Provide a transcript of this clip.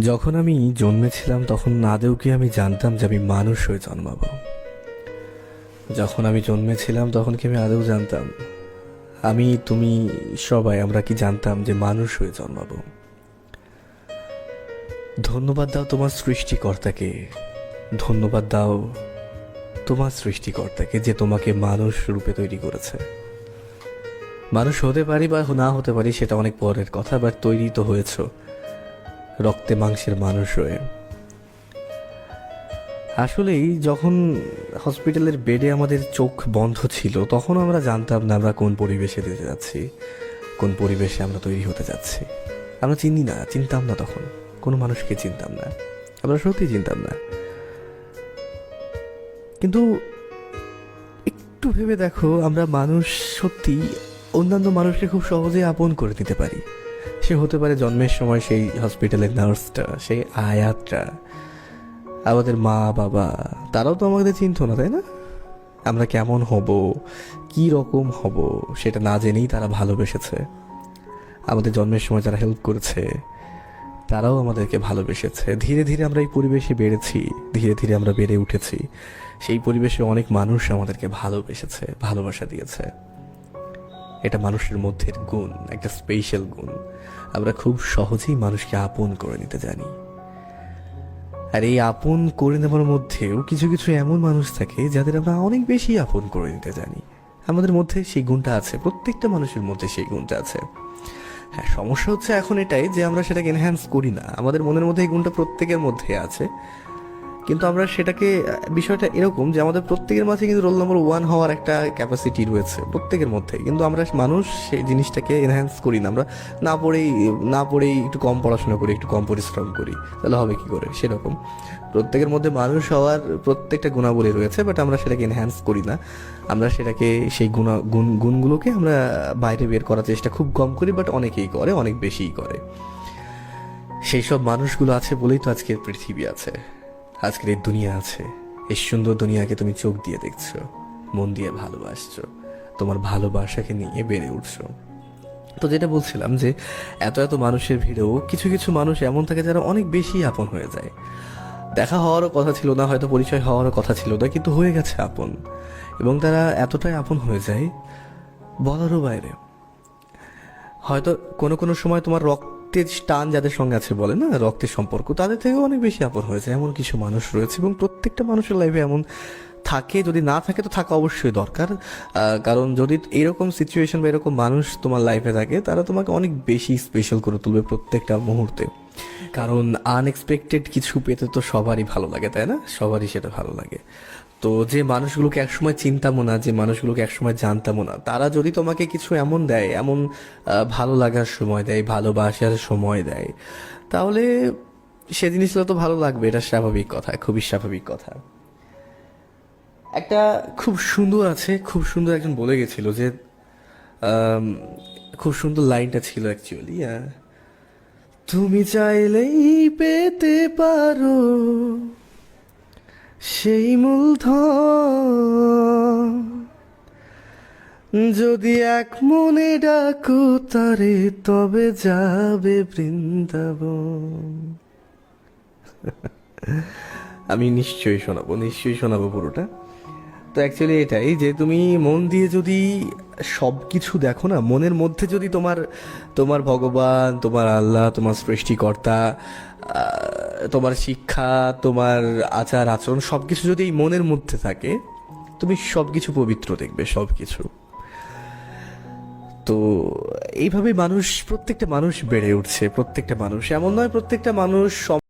যখন আমি জন্মেছিলাম, তখন আদেও কি আমি জানতাম যে আমি মানুষ হয়ে জন্মাবো? যখন আমি জন্মেছিলাম, তখন কি আমি আদেও জানতাম? আমি, তুমি, সবাই, আমরা কি জানতাম যে মানুষ হয়ে জন্মাবো? ধন্যবাদ দাও তোমার সৃষ্টিকর্তাকে। ধন্যবাদ দাও তোমার সৃষ্টিকর্তাকে যে তোমাকে মানুষ রূপে তৈরি করেছে। মানুষ হতে পারি বা না হতে পারি, সেটা অনেক পরের কথা বাট তৈরি তো হয়েছো। রক্তে মাংসের মানুষ হয়ে। আসলেই যখন হসপিটালের বেডে আমাদের চোখ বন্ধ ছিল, তখন আমরা জানতাম না আমরা কোন পরিবেশে দিতে যাচ্ছি, কোন পরিবেশে আমরা তৈরি হতে যাচ্ছি। আমরা চিনি না, চিনতাম না তখন। কোনো মানুষকে চিনতাম না। আমরা সত্যি চিনতাম না। কিন্তু একটু ভেবে দেখো, আমরা মানুষ সত্যি অন্যান্য মানুষকে খুব সহজে আপন করে নিতে পারি। সে হতে পারে জন্মের সময় সেই হসপিটালের নার্সটা সেই আয়াতটা। আমাদের মা, বাবা, তারাও তো আমাদের চিনতো না, তাই না? আমরা কেমন হব, কি রকম হব, সেটা না জেনেই তারা ভালোবেসেছে। আমাদের জন্মের সময় যারা হেল্প করেছে, তারাও আমাদেরকে ভালোবেসেছে। ধীরে ধীরে আমরা এই পরিবেশে বেড়েছি, ধীরে ধীরে আমরা বেড়ে উঠেছি। সেই পরিবেশে অনেক মানুষ আমাদেরকে ভালোবেসেছে, ভালোবাসা দিয়েছে। এটা মানুষের মধ্যে গুণ, একটা স্পেশাল গুণ। আমরা খুব সহজেই মানুষকে আপন করে নিতে জানি। আর এই আপন করে নেওয়ার মধ্যেও কিছু কিছু এমন মানুষ থাকে যাদের আমরা অনেক বেশি আপন করে নিতে জানি। আমাদের মধ্যে সেই গুণটা আছে, প্রত্যেকটা মানুষের মধ্যে সেই গুণটা আছে। হ্যাঁ সমস্যা হচ্ছে এখন এটাই যে আমরা সেটাকে এনহ্যান্স করি না। আমাদের মনের মধ্যে এই গুণটা প্রত্যেকের মধ্যে আছে। কিন্তু আমরা সেটাকে, বিষয়টা এরকম যে আমাদের প্রত্যেকের মাঝে কিন্তু রোল নম্বর ওয়ান হওয়ার একটা ক্যাপাসিটি রয়েছে, প্রত্যেকের মধ্যে। কিন্তু আমরা মানুষ সেই জিনিসটাকে এনহ্যান্স করি না। আমরা না পড়েই না পড়েই একটু কম পড়াশোনা করি, একটু কম পরিশ্রম করি, তাহলে হবে কি করে? সেরকম। প্রত্যেকের মধ্যে মানুষ হওয়ার প্রত্যেকটা গুণাবলী রয়েছে বাট আমরা সেটাকে এনহ্যান্স করি না। আমরা সেটাকে সেই গুণা, গুণ, গুণগুলোকে আমরা বাইরে বের করার চেষ্টা খুব কম করি বাট অনেকেই করে, অনেক বেশিই করে। সেই সব মানুষগুলো আছে বলেই তো আজকের পৃথিবী আছে। আজকের এই দুনিয়া আছে। এই সুন্দর দুনিয়াকে তুমি চোখ দিয়ে দেখছ, মন দিয়ে ভালোবাসছো, তোমার ভালোবাসাকে নিয়ে বেড়ে উঠছো। তো যেটা বলছিলাম যে, এত এত মানুষের ভিড়েও কিছু কিছু মানুষ এমন থাকে যারা অনেক বেশি আপন হয়ে যায়। দেখা হওয়ারও কথা ছিল না, হয়তো পরিচয় হওয়ারও কথা ছিল না, কিন্তু হয়ে গেছে আপন। এবং তারা এতটাই আপন হয়ে যায়, বলারও বাইরে। হয়তো কোনো কোনো সময় তোমার রক্তের টান যাদের সঙ্গে আছে বলে, না? রক্তের সম্পর্ক, তাদের থেকেও অনেক বেশি আপন হয়েছে এমন কিছু মানুষ রয়েছে এবং প্রত্যেকটা মানুষের লাইফে এমন থাকে। যদি না থাকে, তো থাকা অবশ্যই দরকার। কারণ যদি এরকম সিচুয়েশন বা এরকম মানুষ তোমার লাইফে থাকে, তারা তোমাকে অনেক বেশি স্পেশাল করে তুলবে প্রত্যেকটা মুহূর্তে। কারণ আনএক্সপেক্টেড কিছু পেতে তো সবারই ভালো লাগে, তাই না? সবারই সেটা ভালো লাগে। তো যে মানুষগুলোকে একসময় চিনতামও না, যে মানুষগুলোকে একসময় জানতামও না, তারা যদি তোমাকে কিছু এমন দেয়, এমন ভালো লাগার সময় দেয়, ভালোবাসার সময় দেয়, তাহলে সে জিনিসগুলো তো ভালো লাগবে, এটা স্বাভাবিক কথা, খুবই স্বাভাবিক কথা। একটা খুব সুন্দর আছে, খুব সুন্দর একজন বলে গেছিল যে খুব সুন্দর লাইনটা ছিল অ্যাকচুয়ালি তুমি চাইলেই পেতে পারো সেই মূলধন। যদি এক মনে ডাকো তারে, তবে যাবে বৃন্দাবন। আমি নিশ্চয়ই শোনাবো নিশ্চয়ই শোনাবো পুরোটা। তো অ্যাকচুয়ালি এটাই যে তুমি মন দিয়ে যদি সব কিছু দেখো না, মনের মধ্যে যদি তোমার তোমার ভগবান, তোমার আল্লাহ, তোমার সৃষ্টিকর্তা তোমার শিক্ষা, তোমার আচার আচরণ সব কিছু যদি এই মনের মধ্যে থাকে, তুমি সব কিছু পবিত্র দেখবে সব কিছু তো এইভাবে মানুষ, প্রত্যেকটা মানুষ বেড়ে উঠছে, প্রত্যেকটা মানুষ। এমন নয় প্রত্যেকটা মানুষ